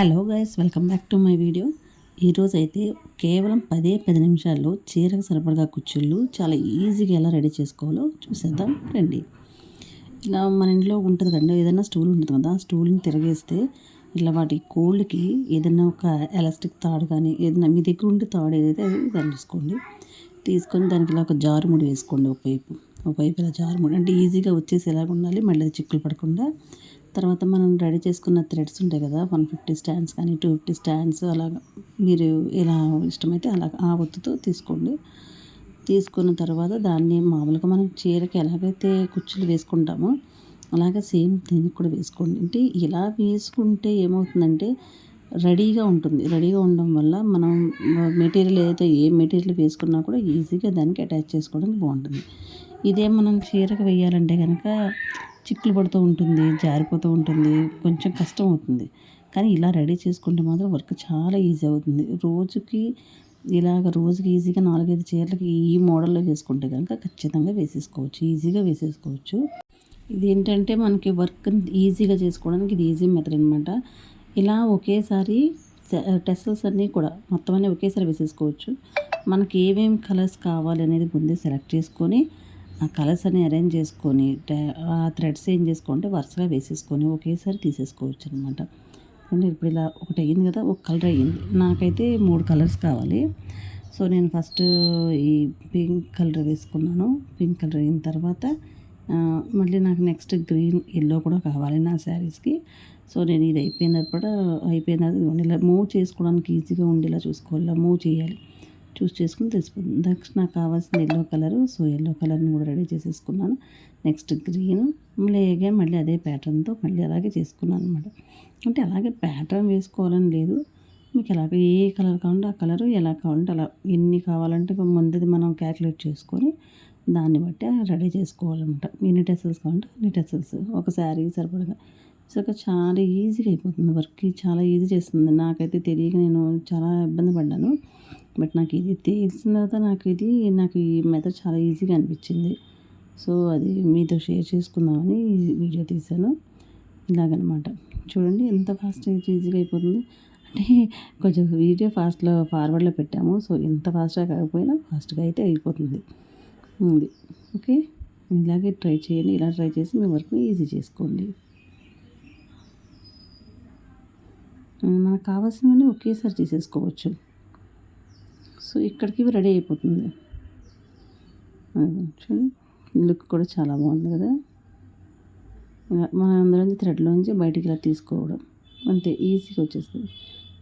Hello guys welcome back to my video. ఈరోజు అయితే కేవలం పదే పది నిమిషాల్లో చీరకు సరిపడగా కుచ్చుళ్ళు చాలా ఈజీగా ఎలా రెడీ చేసుకోవాలో చూసేద్దాం రండి. ఇలా మన ఇంట్లో ఉంటుంది కండి ఏదైనా స్టూల్ ఉంటుంది కదా ఆ స్టూల్ని తిరగేస్తే ఇలా వాటి కోళ్ళకి ఏదైనా ఒక ఎలాస్టిక్ తాడు కానీ ఏదైనా మీ దగ్గర ఉండే తాడు ఏదైతే అది దాన్ని తీసుకోండి తీసుకొని దానికి ఇలా ఒక జారుముడి వేసుకోండి ఒకవైపు ఒకవైపు ఇలా జారుముడి అంటే ఈజీగా వచ్చేసి ఎలాగ ఉండాలి మళ్ళీ అది చిక్కులు పడకుండా తర్వాత మనం రెడీ చేసుకున్న థ్రెడ్స్ ఉంటాయి కదా వన్ ఫిఫ్టీ స్టాండ్స్ కానీ టూ ఫిఫ్టీ స్టాండ్స్ అలాగా మీరు ఎలా ఇష్టమైతే అలా ఆ ఒత్తుతో తీసుకోండి. తీసుకున్న తర్వాత దాన్ని మామూలుగా మనం చీరకి ఎలాగైతే కుచ్చులు వేసుకుంటామో అలాగే సేమ్ దీనికి కూడా వేసుకోండి. అంటే ఇలా వేసుకుంటే ఏమవుతుందంటే రెడీగా ఉంటుంది. రెడీగా ఉండడం వల్ల మనం మెటీరియల్ ఏదైతే ఏ మెటీరియల్ వేసుకున్నా కూడా ఈజీగా దానికి అటాచ్ చేసుకోవడానికి బాగుంటుంది. ఇదే మనం చీరకు వేయాలంటే కనుక చిక్కులు పడుతూ ఉంటుంది జారిపోతూ ఉంటుంది కొంచెం కష్టం అవుతుంది. కానీ ఇలా రెడీ చేసుకుంటే మాత్రం వర్క్ చాలా ఈజీ అవుతుంది. రోజుకి ఇలాగ రోజుకి ఈజీగా నాలుగైదు చీరలకి ఈ మోడల్లో వేసుకుంటే కనుక ఖచ్చితంగా వేసేసుకోవచ్చు ఈజీగా వేసేసుకోవచ్చు. ఇది ఏంటంటే మనకి వర్క్ ఈజీగా చేసుకోవడానికి ఇది ఈజీ మెథడ్ అనమాట ఇలా ఒకేసారి టెస్టల్స్ అన్నీ కూడా మొత్తం అన్నీ ఒకేసారి వేసేసుకోవచ్చు. మనకి ఏమేమి కలర్స్ కావాలి అనేది ముందే సెలెక్ట్ చేసుకొని కలర్స్ అన్ని అరేంజ్ చేసుకొని ఆ థ్రెడ్స్ ఏం చేసుకుంటే వరుసగా వేసేసుకొని ఒకేసారి తీసేసుకోవచ్చు అనమాట అంటే ఇప్పుడు ఇలా ఒకటి అయ్యింది కదా ఒక కలర్ అయ్యింది. నాకైతే మూడు కలర్స్ కావాలి. సో నేను ఫస్ట్ ఈ పింక్ కలర్ వేసుకున్నాను. పింక్ కలర్ అయిన తర్వాత మళ్ళీ నాకు నెక్స్ట్ గ్రీన్ ఎల్లో కూడా కావాలి నా శారీస్కి. సో నేను ఇది అయిపోయిన తర్వాత అయిపోయిన తర్వాత ఇలా మూవ్ చేసుకోవడానికి ఈజీగా ఉండేలా చూసుకోవాలి మూవ్ చేయాలి. చూస్ చేసుకుని తెలిసిపోతుంది. నెక్స్ట్ నాకు కావాల్సిన ఎల్లో కలర్ సో ఎల్లో కలర్ని కూడా రెడీ చేసేసుకున్నాను. నెక్స్ట్ గ్రీన్ మళ్ళీ మళ్ళీ అదే ప్యాటర్న్తో మళ్ళీ అలాగే చేసుకున్నాను అనమాట అంటే అలాగే ప్యాటర్న్ వేసుకోవాలని లేదు. మీకు ఎలాగ ఏ కలర్ కావాలంటే ఆ కలరు ఎలా కావాలంటే అలా ఎన్ని కావాలంటే ముందుది మనం క్యాలిక్యులేట్ చేసుకొని దాన్ని బట్టి రెడీ చేసుకోవాలన్నమాట. ఎన్ని టెసల్స్ కావాలంటే అన్ని టెసల్స్ ఒక శారీ సరిపడగా. సో చాలా ఈజీగా అయిపోతుంది. వర్క్ చాలా ఈజీ చేస్తుంది. నాకైతే తెలియక నేను చాలా ఇబ్బంది పడ్డాను. బట్ నాకు ఇది తెలిసిన తర్వాత నాకు ఇది నాకు ఈ మెథడ్ చాలా ఈజీగా అనిపించింది. సో అది మీతో షేర్ చేసుకుందామని వీడియో తీశాను. ఇలాగనమాట. చూడండి ఎంత ఫాస్ట్ ఈజీగా అయిపోతుంది. అంటే కొంచెం వీడియో ఫాస్ట్లో ఫార్వర్డ్లో పెట్టాము. సో ఎంత ఫాస్ట్గా కాకపోయినా ఫాస్ట్గా అయితే అయిపోతుంది. ఉంది. ఓకే? ఇలాగే ట్రై చేయండి. ఇలా ట్రై చేసి మీ వర్క్ని ఈజీ చేసుకోండి. మనకు కావాల్సినవన్నీ ఒకేసారి చేసేసుకోవచ్చు సో ఇక్కడికి రెడీ అయిపోతుంది. చూడండి లుక్ కూడా చాలా బాగుంది కదా. మన అందులోంచి థ్రెడ్లోంచి బయటికి ఇలా తీసుకోవడం అంతే ఈజీగా వచ్చేస్తుంది.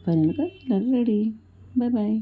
ఫైనల్గా ఇలా రెడీ. Bye bye